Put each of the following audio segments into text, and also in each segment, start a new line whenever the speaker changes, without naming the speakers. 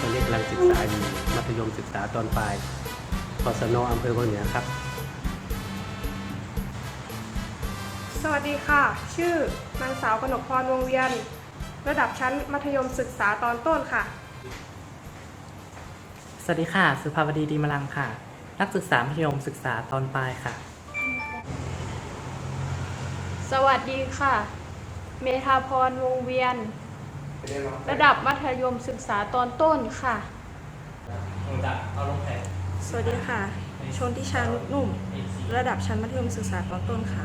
ตอนนี้กำลังศึกษาอยู่มัธยมศึกษาตอนปลายกศนอำเภอวังเหนือครับ
สวัสดีค่ะ ชื่อนางสาวกนกพรวงเวียน ระดับชั้นมัธยมศึกษาตอนต้นค่ะ
สวัสดีค่ะ สุภาวดีดีมลังค่ะ นักศึกษามัธยมศึกษาตอนปลายค่ะ
สวัสดีค่ะ เมธาพรวงเวียน ระดับมัธยมศึกษาตอนต้นค่ะ
สวัสดีค่ะ ชนทิชานุกนุ่ม ระดับชั้นมัธยมศึกษาตอนต้นค่ะ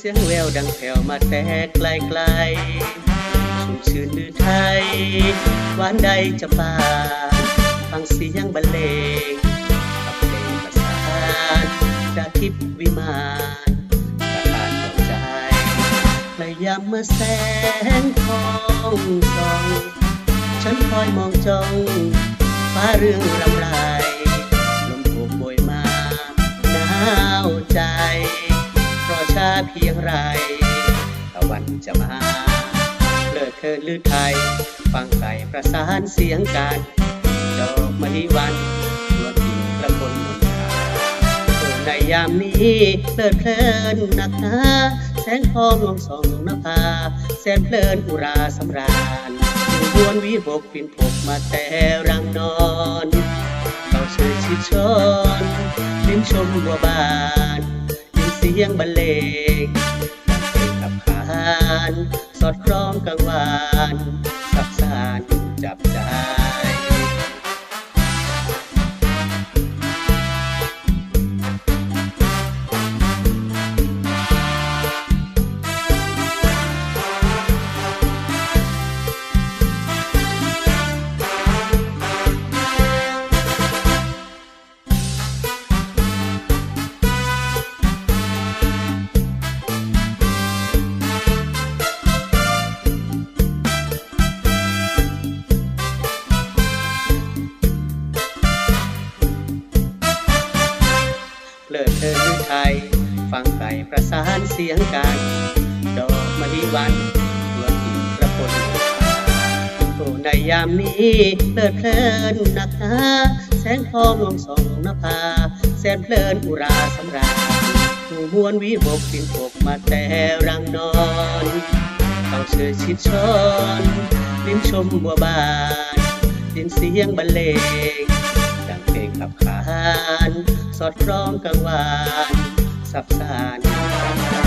เสียงแววดังแผ่วมาแต่ไกลไกลๆชุ่มชื่นดือไทยหวานใดจะปาฟังเสียงบรรเลงกับเพลงประสานจาทิพวิมานประทานดวงใจและยามเมื่อแสงทองส่อง ฉันคอยมองจ้องฟ้าเรื่องรำ เพียงไรตะวันจะมาเลิกเคินลือไทย ฟังไก่ประสานเสียงกันดอกมะลิวันรวดดิ่งกระพนมนทาโอ้ในยามนี้เลิดเพลินหนักหนาแสงทองลวงส่องนภาแสนเพลินอุราสำราญวนวีบกปินพกมาแต่รังนอนเราเชยชิดชอนลิ้นชมบัวบาน สียงบรรเลงเพลงขับขาน สอดคล้องกังวาน สับสานจับจาน เธอหรือไทย ฟังไก่ประสานเสียงกันดอกมะลิวันรวมกิ่งกระพนโอ้ในยามนี้เพลิศเพลินหนักหนาแสงทองลวงส่องนภาแสนเพลินอุราสำราญผู้มวนวิบกปินปกมาแต่รังนอนต้องเชยชิดชอนลิ้นชมบัวบานยินเสียงบรรเลง เพลงขับขาน สอดคล้องกังวาน สับสาน